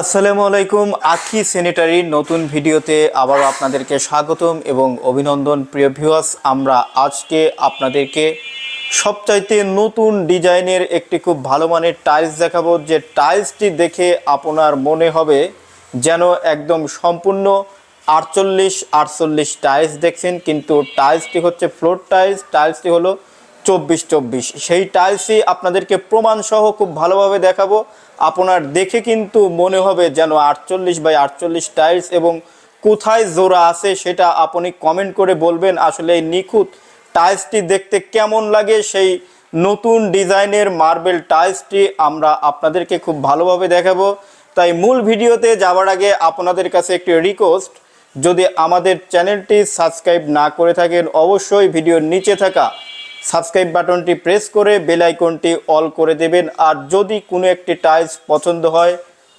আসসালামু আলাইকুম, আখি স্যানিটারির নতুন ভিডিওতে আবারও আপনাদেরকে স্বাগতম এবং অভিনন্দন। প্রিয় ভিউয়ার্স আমরা আজকে আপনাদেরকে সবচাইতে নতুন ডিজাইনের একটি খুব ভালো মানের টাইলস দেখাবো। যে টাইলসটি দেখে আপনার মনে হবে যেন একদম সম্পূর্ণ আটচল্লিশ আটচল্লিশ টাইলস দেখছেন। কিন্তু টাইলসটি হচ্ছে ফ্লোর টাইলস টাইলসটি হলো চব্বিশ চব্বিশ। সেই টাইলসই আপনাদেরকে প্রমাণ সহ খুব ভালোভাবে দেখাবো। আপনার দেখে কিন্তু মনে হবে যেন আটচল্লিশ বাই আটচল্লিশ টাইলস এবং কোথায় জোড়া আছে সেটা আপনি কমেন্ট করে বলবেন। আসলে এই নিখুঁত টাইলসটি দেখতে কেমন লাগে? সেই নতুন ডিজাইনের মার্বেল টাইলসটি আমরা আপনাদেরকে খুব ভালোভাবে দেখাবো। তাই মূল ভিডিওতে যাওয়ার আগে আপনাদের কাছে একটি রিকোয়েস্ট যদি আমাদের চ্যানেলটি সাবস্ক্রাইব না করে থাকেন, অবশ্যই ভিডিওর নিচে থাকা সাবস্ক্রাইব বাটনটি প্রেস করে বেল আইকনটি অল করে দেবেন। আর যদি কোনো একটি টাইলস পছন্দ হয়,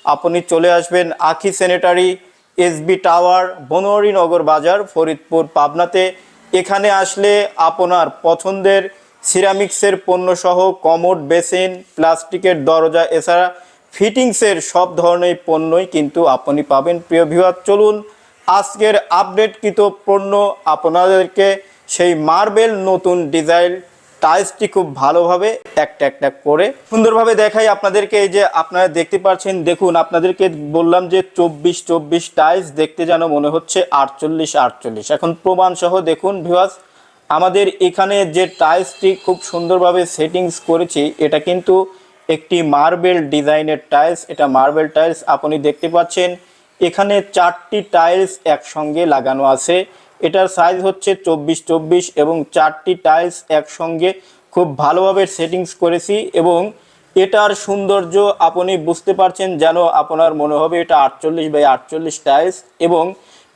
আপনি চলে আসবেন Akhi sanitary SB tower Banwari Nagar Bazar, Faridpur, পাবনাতে। এখানে আসলে আপনার পছন্দের সিরামিক্সের পণ্যসহ কমোড বেসিন, প্লাস্টিকের দরজা, এছাড়া ফিটিংসের সব ধরনের পণ্যই কিন্তু আপনি পাবেন। প্রিয় ভিউয়ার চলুন আজকের আপডেটকৃত পণ্য আপনাদেরকে সেই মার্বেল নতুন ডিজাইন টাইলসটি খুব ভালোভাবে একটা একটা করে সুন্দরভাবে দেখাই আপনাদেরকে। এই যে আপনারা দেখতে পাচ্ছেন, দেখুন আপনাদেরকে বললাম যে চব্বিশ চব্বিশ টাইলস দেখতে যেন মনে হচ্ছে আটচল্লিশ আটচল্লিশ। এখন প্রমাণ সহ দেখুন ভিওয়াস আমাদের এখানে যে টাইলসটি খুব সুন্দরভাবে সেটিংস করেছি, এটা কিন্তু একটি মার্বেল ডিজাইনের টাইলস। এটা মার্বেল টাইলস, আপনি দেখতে পাচ্ছেন, এখানে চারটি টাইলস একসঙ্গে লাগানো আছে। এটার সাইজ হচ্ছে চব্বিশ চব্বিশ এবং চারটি টাইলস একসঙ্গে খুব ভালোভাবে সেটিংস করেছি এবং এটার সৌন্দর্য আপনি বুঝতে পারছেন যেন আপনার মনে হবে এটা আটচল্লিশ বাই আটচল্লিশ টাইলস এবং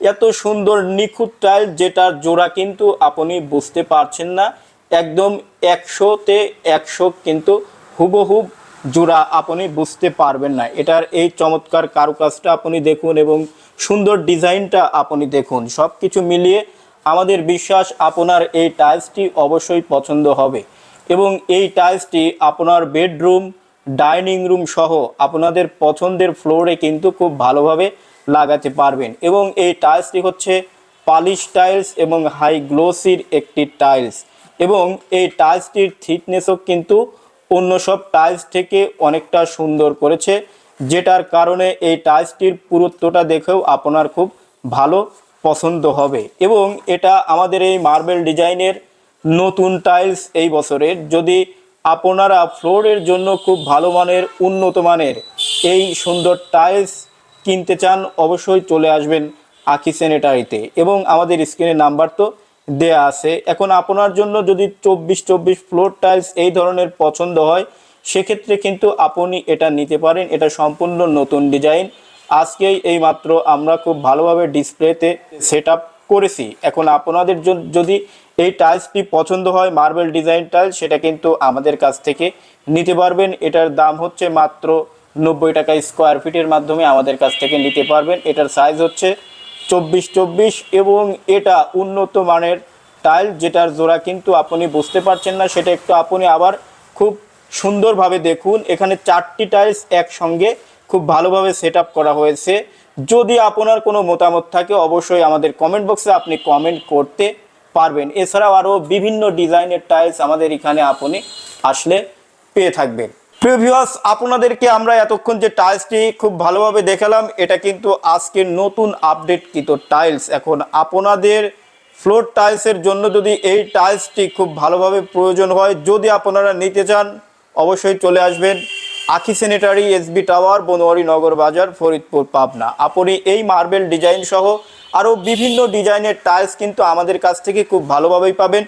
এত সুন্দর নিখুঁত টাইলস যেটার জোড়া কিন্তু আপনি বুঝতে পারছেন না। একদম একশোতে একশো কিন্তু হুবহুব জোড়া আপনি বুঝতে পারবেন না। এটার এই চমৎকার কারুকাজটা আপনি দেখুন এবং সুন্দর ডিজাইনটা আপনি দেখুন। সব কিছু মিলিয়ে আমাদের বিশ্বাস আপনার এই টাইলসটি অবশ্যই পছন্দ হবে এবং এই টাইলসটি আপনার বেডরুম, ডাইনিং রুম সহ আপনাদের পছন্দের ফ্লোরে কিন্তু খুব ভালোভাবে লাগাতে পারবেন এবং এই টাইলসটি হচ্ছে পালিশ টাইলস এবং হাই গ্লোসির একটি টাইলস এবং এই টাইলসটির থিকনেসও কিন্তু অন্য সব টাইলস থেকে অনেকটা সুন্দর করেছে, যেটার কারণে এই টাইলসটির পুরুত্বটা দেখেও আপনার খুব ভালো পছন্দ হবে। এবং এটা আমাদের এই মার্বেল ডিজাইনের নতুন টাইলস এই বছরের। যদি আপনারা ফ্লোরের জন্য খুব ভালো মানের, উন্নত মানের এই সুন্দর টাইলস কিনতে চান, অবশ্যই চলে আসবেন আখি স্যানিটারিতে এবং আমাদের স্ক্রিনের নাম্বার তো দেয়া আছে। এখন আপনার জন্য যদি চব্বিশ চব্বিশ ফ্লোর টাইলস এই ধরনের পছন্দ হয়, সেক্ষেত্রে কিন্তু আপনি এটা নিতে পারেন। এটা সম্পূর্ণ নতুন ডিজাইন আজকেই এই মাত্র আমরা খুব ভালোভাবে ডিসপ্লেতে সেট করেছি। এখন আপনাদের যদি এই টাইলসটি পছন্দ হয় মার্বেল ডিজাইন টাইলস সেটা কিন্তু আমাদের কাছ থেকে নিতে পারবেন। এটার দাম হচ্ছে মাত্র নব্বই টাকা স্কোয়ার ফিটের মাধ্যমে আমাদের কাছ থেকে নিতে পারবেন। এটার সাইজ হচ্ছে চব্বিশ চব্বিশ এবং এটা উন্নত মানের টাইল যেটার জোড়া কিন্তু আপনি বুঝতে পারছেন না, সেটা একটু আপনি আবার খুব সুন্দরভাবে দেখুন। এখানে চারটি টাইলস একসঙ্গে খুব ভালোভাবে সেট করা হয়েছে। যদি আপনার কোনো মতামত থাকে, অবশ্যই আমাদের কমেন্ট বক্সে আপনি কমেন্ট করতে পারবেন। এছাড়াও আরও বিভিন্ন ডিজাইনের টাইলস আমাদের এখানে আপনি আসলে পেয়ে থাকবেন। প্রিভিয়াস আপনাদেরকে আমরা এতক্ষণ যে টাইলসটি খুব ভালোভাবে দেখালাম, এটা কিন্তু আজকের নতুন আপডেটকৃত টাইলস এখন আপনাদের ফ্লোর টাইলসের জন্য যদি এই টাইলসটি খুব ভালোভাবে প্রয়োজন হয়, যদি আপনারা নিতে চান, অবশ্যই চলে আসবেন Akhi sanitary SB tower Banwari Nagar Bazar, Faridpur, Pabna. আপনি এই মার্বেল ডিজাইন সহ আরও বিভিন্ন ডিজাইনের টাইলস কিন্তু আমাদের কাছ থেকে খুব ভালোভাবেই পাবেন।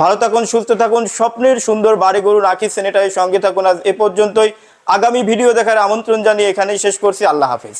ভালো থাকুন, সুস্থ থাকুন, স্বপ্নের সুন্দর বাড়ি রাখি স্যানিটারির সঙ্গে থাকুন। আজ এ পর্যন্তই। আগামী ভিডিও দেখার আমন্ত্রণ জানিয়ে এখানেই শেষ করছি। আল্লাহ হাফিজ।